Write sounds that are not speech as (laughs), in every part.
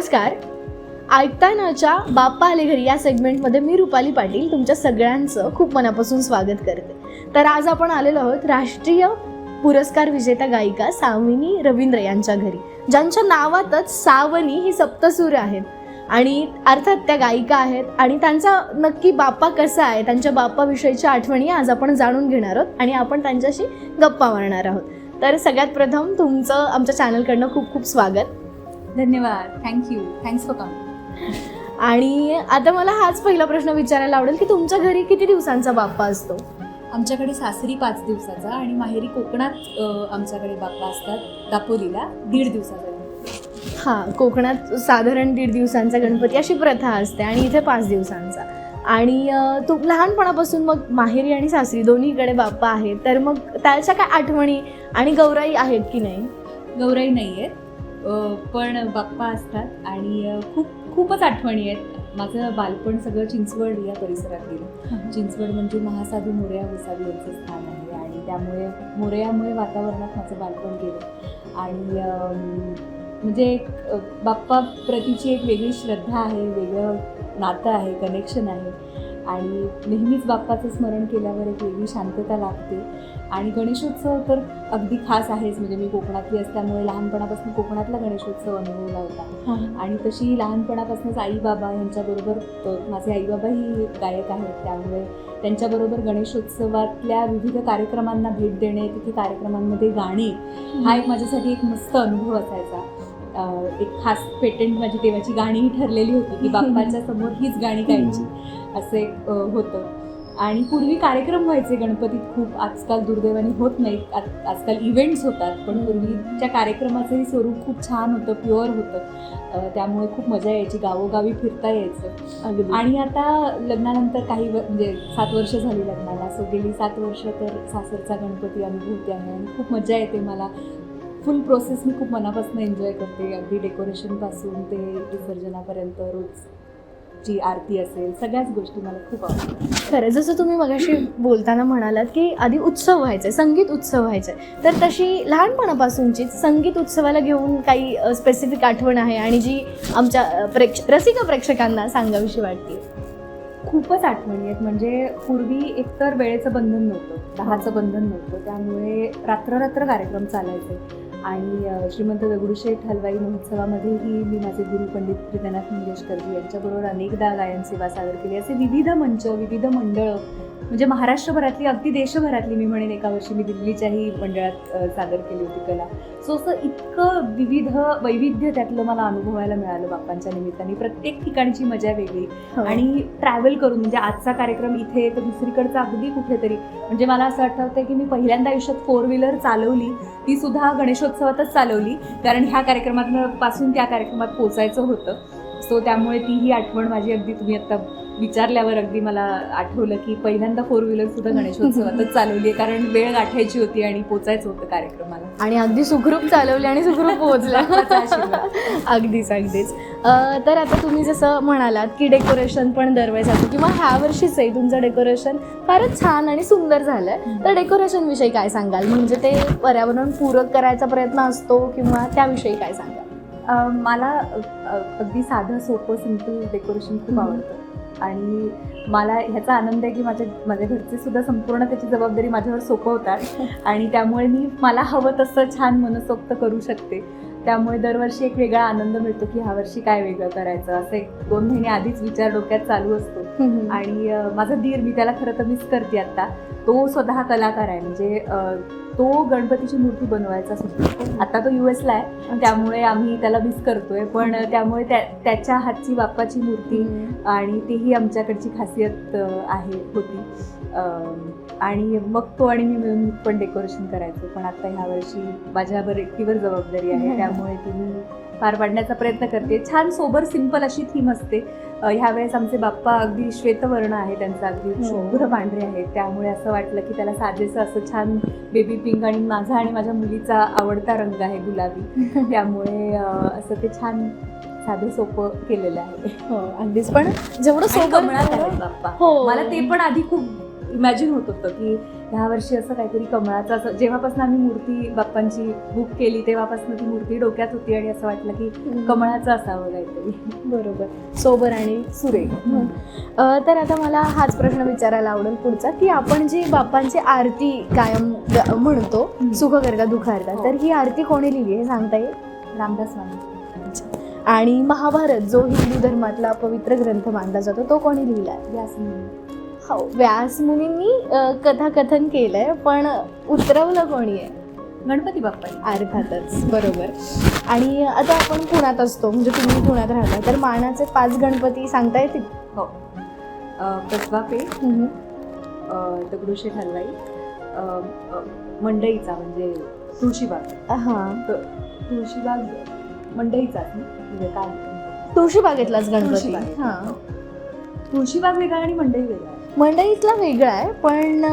नमस्कार. ऐकतानाच्या बाप्पा आले घरी या सेगमेंटमध्ये मी रुपाली पाटील तुमच्या सगळ्यांचं खूप मनापासून स्वागत करते. तर आज आपण आलेलो आहोत राष्ट्रीय पुरस्कार विजेत्या गायिका सावनी रवींद्र यांच्या घरी ज्यांच्या नावातच सावनी ही सप्तसूर आहेत. आणि अर्थात त्या गायिका आहेत आणि त्यांचा नक्की बाप्पा कसा आहे त्यांच्या बाप्पाविषयीच्या आठवणी आज आपण जाणून घेणार आहोत आणि आपण त्यांच्याशी गप्पा मारणार आहोत. तर सगळ्यात प्रथम तुमचं आमच्या चॅनलकडनं खूप खूप स्वागत. धन्यवाद. थँक्यू थँक्स फॉर कमिंग आणि आता मला हाच पहिला प्रश्न विचारायला आवडेल की तुमच्या घरी किती दिवसांचा बाप्पा असतो? आमच्याकडे सासरी पाच दिवसाचा आणि माहेरी कोकणात आमच्याकडे बाप्पा असतात दापोलीला दीड दिवसाचा हां कोकणात साधारण दीड दिवसांचा गणपती अशी प्रथा असते आणि इथे पाच दिवसांचा. आणि तू लहानपणापासून मग माहेरी आणि सासरी दोन्हीकडे बाप्पा आहेत तर मग त्याच्या काय आठवणी आणि गौराई आहेत की नाही? गौराई नाही आहेत पण बाप्पा असतात आणि खूप खूपच आठवणी आहेत. माझं बालपण सगळं चिंचवड या परिसरात गेलं. चिंचवड म्हणजे महासाधू मोरया गोसावी यांचं स्थान आहे आणि त्यामुळे मोरयामुळे वातावरणात माझं बालपण गेलं. आणि म्हणजे एक बाप्पा प्रतीची एक वेगळी श्रद्धा आहे वेगळं नातं आहे कनेक्शन आहे. आणि नेहमीच बाप्पाचं स्मरण केल्यावर एक वेगळी शांतता लागते आणि गणेशोत्सव तर अगदी खास आहेच. म्हणजे मी कोकणातली असल्यामुळे लहानपणापासून कोकणातला गणेशोत्सव अनुभवला होता. आणि तशी लहानपणापासूनच आई बाबा यांच्याबरोबर माझे आई बाबाही गायक आहेत. त्यामुळे त्यांच्याबरोबर गणेशोत्सवातल्या विविध कार्यक्रमांना भेट देणे तिथे कार्यक्रमांमध्ये गाणे हा एक माझ्यासाठी एक मस्त अनुभव असायचा. एक खास पेटंट माझी तेव्हाची गाणीही ठरलेली होती की बाप्पाच्या समोर हीच गाणी गायची. असं होतं. आणि पूर्वी कार्यक्रम व्हायचे गणपतीत खूप. आजकाल दुर्दैवाने होत नाहीत आज- आजकाल इव्हेंट्स होतात पण पूर्वीच्या कार्यक्रमाचंही स्वरूप खूप छान होतं प्युअर होतं. त्यामुळे खूप मजा यायची गावोगावी फिरता यायचं. आणि आता लग्नानंतर काही व- म्हणजे सात वर्ष झाली लग्नाला. सो गेली सात वर्ष तर सासरचा गणपती अनुभवते आहे आणि खूप मजा येते मला. फुल प्रोसेस मी खूप मनापासून एन्जॉय करते. अगदी डेकोरेशनपासून ते विसर्जनापर्यंत रोजची आरती असेल सगळ्याच गोष्टी मला खूप आवडतात. खरं जसं तुम्ही मगाशी बोलताना म्हणालात की आधी उत्सव व्हायचे संगीत उत्सव व्हायचे. तर तशी लहानपणापासूनची संगीत उत्सवाला घेऊन काही स्पेसिफिक आठवण आहे आणि जी आमच्या प्रेक्ष रसिक प्रेक्षकांना सांगावीशी वाटते? खूपच आठवणी आहेत. म्हणजे पूर्वी एकतर वेळेचं बंधन नव्हतं दहाचं बंधन नव्हतं. त्यामुळे रात्र रात्र कार्यक्रम चालायचे. आणि श्रीमंत दगडूशेठ हलवाई महोत्सवामध्येही मी माझे गुरु पंडित प्रितनाथ मंगेशकरजी यांच्याबरोबर अनेकदा गायन सेवा सादर केली. असे विविध मंच विविध मंडळं म्हणजे महाराष्ट्रभरातली अगदी देशभरातली मी म्हणेन एका वर्षी मी दिल्लीच्याही मंडळात सादर केली होती कला. सो असं इतकं विविध वैविध्य त्यातलं मला अनुभवायला मिळालं बाप्पांच्या निमित्ताने. प्रत्येक ठिकाणची मजा वेगळी. आणि आणि ट्रॅव्हल करून म्हणजे आजचा कार्यक्रम इथे तर दुसरीकडचा अगदी कुठेतरी म्हणजे मला असं आठवतंय की मी पहिल्यांदा आयुष्यात फोर व्हीलर चालवली. ती सुद्धा गणेशोत्सवातच चालवली. कारण ह्या कार्यक्रमात पासून त्या कार्यक्रमात पोचायचं होतं. सो त्यामुळे तीही आठवण माझी अगदी तुम्ही आता विचारल्यावर अगदी मला आठवलं की पहिल्यांदा फोर व्हीलर सुद्धा गणेशोत्सवातच चालवली आहे कारण वेळ गाठायची होती आणि पोचायचं होतं कार्यक्रमाला. आणि अगदी सुखरूप चालवली आणि सुखरूप पोहोचला. अगदीच अगदीच. तर आता तुम्ही जसं म्हणालात की डेकोरेशन पण दरवेळेस असतं किंवा ह्या वर्षीच आहे तुमचं डेकोरेशन फारच छान आणि सुंदर झालंय. तर डेकोरेशन विषयी काय सांगाल? म्हणजे ते पर्यावरण पूरक करायचा प्रयत्न असतो किंवा त्याविषयी काय सांगाल? मला अगदी साधं सोपं सिंपल डेकोरेशन खूप. आवडतं. आणि मला ह्याचा आनंद आहे की माझ्या माझ्या घरचे सुद्धा संपूर्ण त्याची जबाबदारी माझ्यावर सोपवतात (laughs) आणि त्यामुळे मी मला हवं तसं छान मनसोक्त करू शकते. त्यामुळे दरवर्षी एक वेगळा आनंद मिळतो की ह्या वर्षी काय वेगळं करायचं असं एक दोन महिने आधीच विचार डोक्यात चालू असतो. आणि माझा धीर मी त्याला खरं तर मिस करते आता. तो स्वतः कलाकार आहे. म्हणजे तो गणपतीची मूर्ती बनवायचा सुद्धा. आता तो यू एसला आहे त्यामुळे आम्ही त्याला मिस करतोय. पण त्यामुळे त्या त्याच्या हातची बाप्पाची मूर्ती आणि तीही आमच्याकडची खासियत आहे होती. आणि मग तो आणि मी मिळून पण डेकोरेशन करायचो. पण आता ह्या वर्षी माझ्यावर एकटीवर जबाबदारी आहे. (laughs) त्यामुळे ती मी पार पाडण्याचा प्रयत्न करते. छान सोबर सिंपल अशी थीम असते. ह्यावेळेस आमचे बाप्पा अगदी श्वेतवर्ण आहे त्यांचा अगदी हो. शुभ्र पांढरे आहेत. त्यामुळे असं वाटलं की त्याला साजेसं असं छान बेबी पिंक आणि माझा आणि माझ्या मुलीचा आवडता रंग आहे गुलाबी. (laughs) त्यामुळे असं ते छान साधं सोपं केलेलं आहे. हो अगदीच. पण जेवढं कमळात आहेत बाप्पा. हो. मला ते पण आधी खूप इमॅजिन होत होतं की ह्या वर्षी असं काहीतरी कमळाचं असं जेव्हापासून आम्ही मूर्ती बाप्पांची बुक केली तेव्हापासून ती मूर्ती डोक्यात होती आणि असं वाटलं की कमळाचं असावं काहीतरी. बरोबर. सोबर आणि सुरेख. अ, तर आता मला हाच प्रश्न विचारायला आवडेल पुढचा की आपण जी बाप्पांची आरती कायम म्हणतो. सुख करता दुखारता. तर ही आरती कोणी लिहिली हे सांगता येईल? रामदास स्वामी. आणि महाभारत जो हिंदू धर्मातला पवित्र ग्रंथ मानला जातो तो कोणी लिहिलाय व्यासमुनी. हो व्यास मुनींनी कथाकथन केलंय पण उतरवलं कोणी आहे? गणपती बाप्पा अर्थातच बरोबर. आणि आता आपण पुण्यात असतो म्हणजे तुम्ही पुण्यात राहता तर मानाचे पाच गणपती सांगता येतील? हो. कसबा अ, दगडूशेठ हलवाई मंडईचा म्हणजे तुळशीबाग. हां. त- तुळशीबाग मंडईचा म्हणजे काय? तुळशीबागेतलाच गणपती. हां. तुळशीबाग वेगळा आणि मंडई वेगळा. आहे. मंडईतला वेगळा आहे पण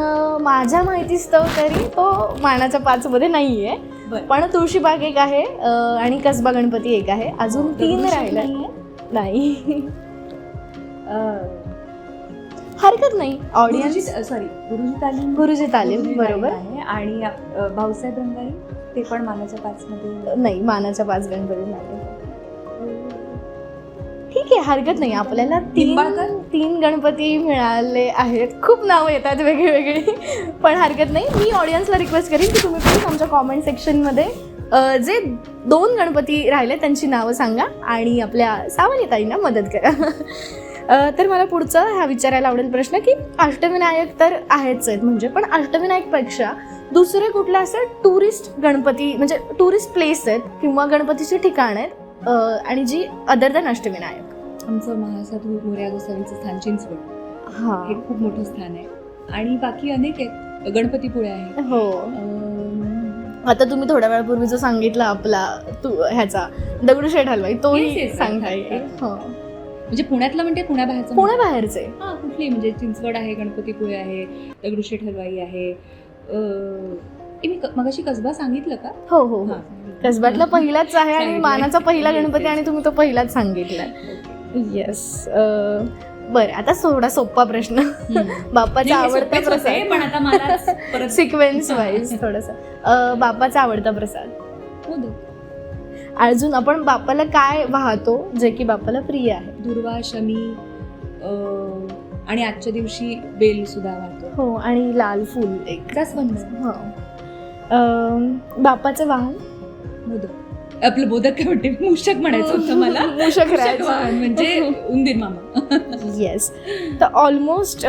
माझ्या माहितीस्तव तरी तो मानाच्या पाच मध्ये नाहीये. बरं. पण तुळशीबाग एक आहे आणि कसबा गणपती एक आहे. अजून तीन राहिले? नाही. हरकत नाही. ऑडियन्स सॉरी गुरुजी तालीम गुरुजी तालीम बरोबर. आहे. आणि भाऊसाहेब रंगारी ते पण मानाच्या पाच मध्ये नाही मानाच्या पाच गणपती नाही ठीक आहे हरकत नाही. आपल्याला तीन? तीन गणपती मिळाले आहेत. खूप नावं येतात वेगळी वेगळी पण हरकत नाही. मी ऑडियन्सला रिक्वेस्ट करीन की तुम्ही प्लीज आमच्या कॉमेंट सेक्शनमध्ये जे दोन गणपती राहिले त्यांची नावं सांगा आणि आपल्या सावनीताईंना मदत करा. तर मला पुढचं हा विचारायला आवडेल प्रश्न की अष्टविनायक तर आहेच आहेत म्हणजे पण अष्टविनायकपेक्षा दुसरे कुठले असे टुरिस्ट गणपती म्हणजे टुरिस्ट प्लेस आहेत किंवा गणपतीची ठिकाणं आहेत आणि जी अदर दॅन अष्टविनायक. आमचं महासाधू मोर्या गोसावींचं स्थान चिंचवड. हा. हे खूप मोठं स्थान आहे. आणि बाकी अनेक आहेत. गणपतीपुळे आहे. हो. आता तुम्ही थोड्या वेळापूर्वी जो सांगितला आपला तू ह्याचा दगडूशेठ हलवाई तोही yes, सांगता अर्थात. येईल हो. म्हणजे पुण्यातला म्हणते पुण्याबाहेरचं पुण्याबाहेरचे. हा कुठली? म्हणजे चिंचवड आहे गणपतीपुळे आहे दगडूशेठ हलवाई आहे. मी मगाशी कसबा सांगितलं का? हो हो. हो. कसब्यातला पहिलाच आहे आणि. मानाचा पहिला गणपती. आणि तुम्ही तो पहिलाच सांगितलाय येस बरं आता थोडा सोपा प्रश्न. बाप्पाचा आवडता प्रसाद. पण आता मला सिक्वेन्स वाईज थोडस. बाप्पाचा आवडता प्रसाद. अजून आपण बाप्पाला काय वाहतो जे की बाप्पाला प्रिय आहे? दुर्वा शमी आणि आजच्या दिवशी बेल सुद्धा वाहतो. हो आणि लाल फुल एक. जास्वंद. हो. अं, बाप्पाचं वाहन? मोदक. आपलं मोदक काय म्हणते? मूषक म्हणायचं होतं मला. (laughs) मूषक म्हणजे (laughs) उंदीर मामा. (laughs) येस तर ऑलमोस्ट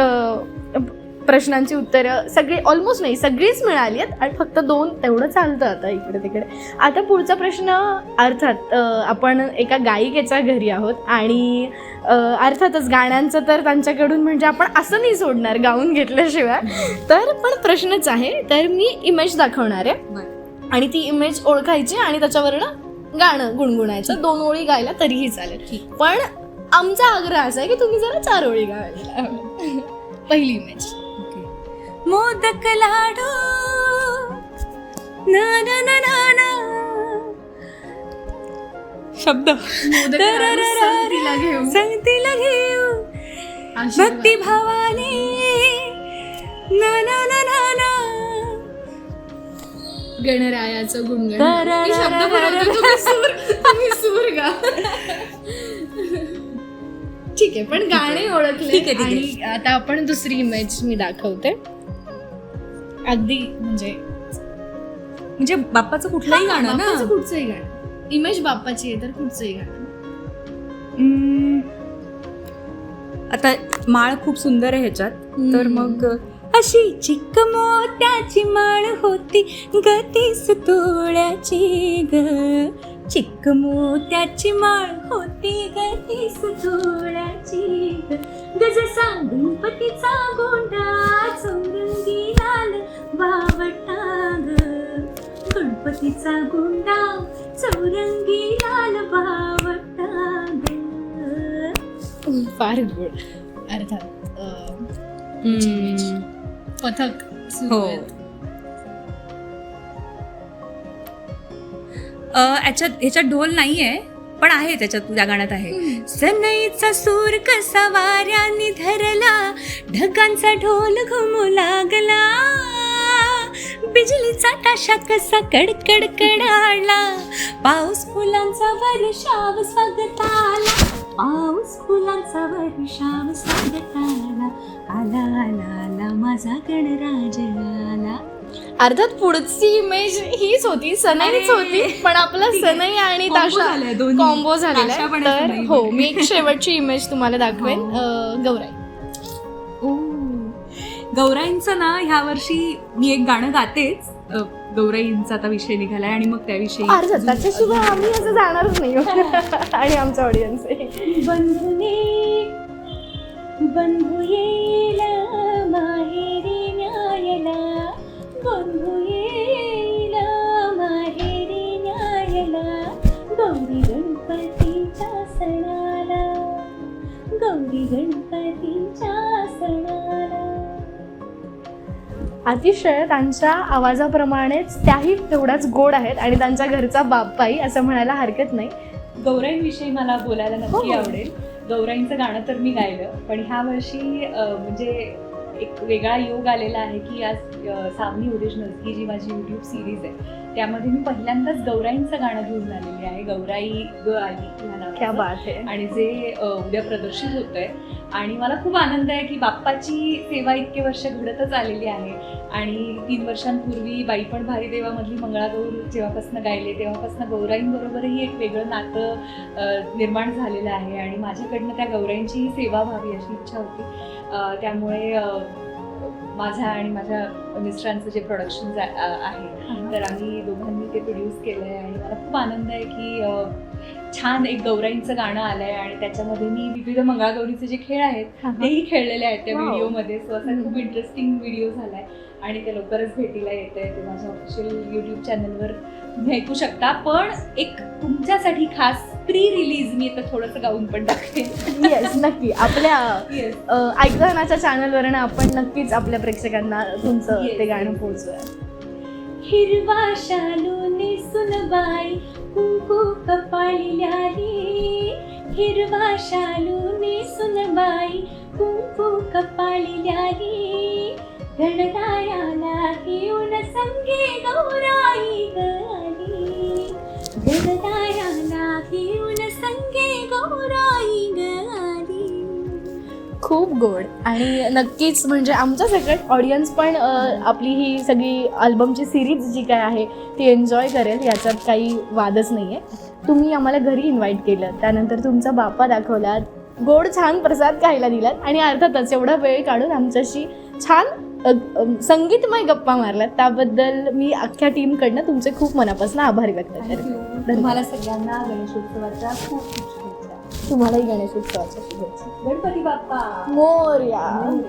प्रश्नांची उत्तरं सगळी ऑलमोस्ट नाही सगळीच मिळाली आहेत. आणि फक्त दोन तेवढं चालतं आता इकडे तिकडे. आता पुढचा प्रश्न अर्थात आपण एका गायिकेच्या घरी आहोत. आणि अर्थातच गाण्यांचं तर त्यांच्याकडून म्हणजे आपण असं नाही सोडणार गाऊन घेतल्याशिवाय. तर पण प्रश्नच आहे. तर मी इमेज दाखवणार आहे. आणि ती इमेज ओळखायची आणि त्याच्यावरनं गाणं गुणगुणायचं. दोन ओळी गायला तरीही चालेल. पण आमचा आग्रह असा आहे की तुम्ही जरा चार ओळी गायला. पहिली इमेज मोदक लाडू. ना ना ना ना ना. शब्द. संगतीला घेऊन. संगतीला घेऊ भक्ती भावाने ना ना ना ना. गणरायाचं गुणगण. मी शब्द बनवते, तुम्ही सूर तुम्ही सूर गा ठीक आहे पण गाणे ओळखले ठीक आहे, ठीक आहे. आणि आता आपण दुसरी इमेज मी दाखवते अगदी म्हणजे म्हणजे बाप्पाचं कुठलंही गाणं बाप्पाचं ना कुठचंही गाणं इमेज बाप्पाची आहे तर कुठचंही गाणं हम्म. आता माळ खूप सुंदर आहे ह्याच्यात तर हम्म. मग अशी चिक्क मोत्याची माळ होती. गतीस तोळ्याची ग. चिक्क मोत्याची माळ होती. गतीस तोळ्याची गज गणपतीचा गोंडा चौरंगी लाल बावटा ग. गणपतीचा गोंडा चौरंगी लाल बावटा ग. फार गोड. अर्थात पथक हो. याच्यात ह्याच्यात ढोल नाहीये पण आहे त्याच्यात त्या गाण्यात आहे. सनईचा सूर कसा वाऱ्याने धरला ढगांचा ढोल घुमू लागला. बिजलीचा ताशा कसा कडकड कडाला पाऊस फुलांचा वर्षाव स्वागताला. पाऊस फुलांचा वर्षाव स्वागताला. आला आला आला माझा गणराज आला अर्थात पुढची इमेज हीच होती सनईच. होती पण आपला. सनई आणि ताशा. कॉम्बो झालेला आहे तर हो मी. एक शेवटची इमेज तुम्हाला दाखवेन हो. गौराई गौराईंचं ना ह्या वर्षी मी एक गाणं गातेच गौराईंचा आता विषय निघालाय आणि मग त्याविषयी त्याच्याशिवाय आम्ही असं जाणारच नाही (laughs) (laughs) आणि आमचा ऑडियन्स बंधू येईल माहेरी न्यायला बंधू येईल माहेरी न्यायला गौरी गणपतीच्या सणाला गौरी गणपतीच्या सणाला अतिशय त्यांच्या आवाजाप्रमाणेच त्याही तेवढ्याच गोड आहेत आणि त्यांच्या घरचा बाप्पाई असं म्हणायला हरकत नाही. गौराईंविषयी मला बोलायला नक्की हो. आवडेल. गौराईंचं गाणं तर मी गायलं पण ह्या वर्षी म्हणजे एक वेगळा योग आलेला आहे की आज सावनी ओरिजिनल्स ही जी माझी युट्यूब सिरीज आहे त्यामध्ये मी पहिल्यांदाच गौराईंचं गाणं घेऊन आलेली आहे गौराई ग आली ह्या क्या नावाचं. बात आहे आणि जे उद्या प्रदर्शित होत आहे आणि मला खूप आनंद आहे की बाप्पाची सेवा इतके वर्ष घडतच आलेली आहे. आणि तीन वर्षांपूर्वी बाई पण भारी देवामधली मंगळागौर जेव्हापासून गायले तेव्हापासून गौराईंबरोबरही एक वेगळं नातं निर्माण झालेलं आहे. आणि माझ्याकडनं त्या गौराईंचीही सेवा व्हावी अशी इच्छा होती. त्यामुळे माझ्या आणि माझ्या मिस्टरांचं जे प्रोडक्शन आहे तर आम्ही दोघांनी ते प्रोड्यूस केलं आहे आणि मला खूप आनंद आहे की छान एक गौराईंचं गाणं आलंय आणि त्याच्यामध्ये मी विविध मंगळागौरीचे जे खेळ आहेत तेही खेळलेले आहेत त्या. व्हिडिओमध्ये. सो असा. खूप इंटरेस्टिंग व्हिडिओ झालाय आणि ते लवकरच भेटीला येत आहे ते माझ्या ऑफिशियल युट्यूब चॅनलवर तुम्ही ऐकू शकता. पण एक तुमच्यासाठी खास प्री रिलीज मी आता थोडंसं गाऊन पण टाकते. येस नक्की. आपल्या ऐकतानाच्या चॅनलवरनं आपण नक्कीच आपल्या प्रेक्षकांना तुमचं Yes, ते गाणं. पोहोचूया हिरवा शालू नेसून बाई कुंकू कपाळी हिरवा शालू नेसून बाई कुंकू कपाळी गणरायाला घेऊन संगे गौराई गली गणरायाला घेऊन संगे गौराई खूप गोड. आणि नक्कीच म्हणजे आमचा सगळ्यात ऑडियन्स पण आपली ही सगळी अल्बमची सिरीज जी काय आहे ती एन्जॉय करेल याच्यात काही वादच नाही आहे तुम्ही आम्हाला घरी इन्व्हाइट केलं. त्यानंतर तुमचा बापा दाखवलात गोड छान प्रसाद खायला दिलात. आणि अर्थातच एवढा वेळ काढून आमच्याशी छान संगीतमय गप्पा मारलात त्याबद्दल मी अख्ख्या टीमकडनं तुमचे खूप मनापासून आभार व्यक्त करते. तुम्हाला सगळ्यांना गणेशोत्सवाच्या खूप तुम्हालाही गणेश उत्सवाच्या शुभेच्छा. गणपती बाप्पा. मोरया.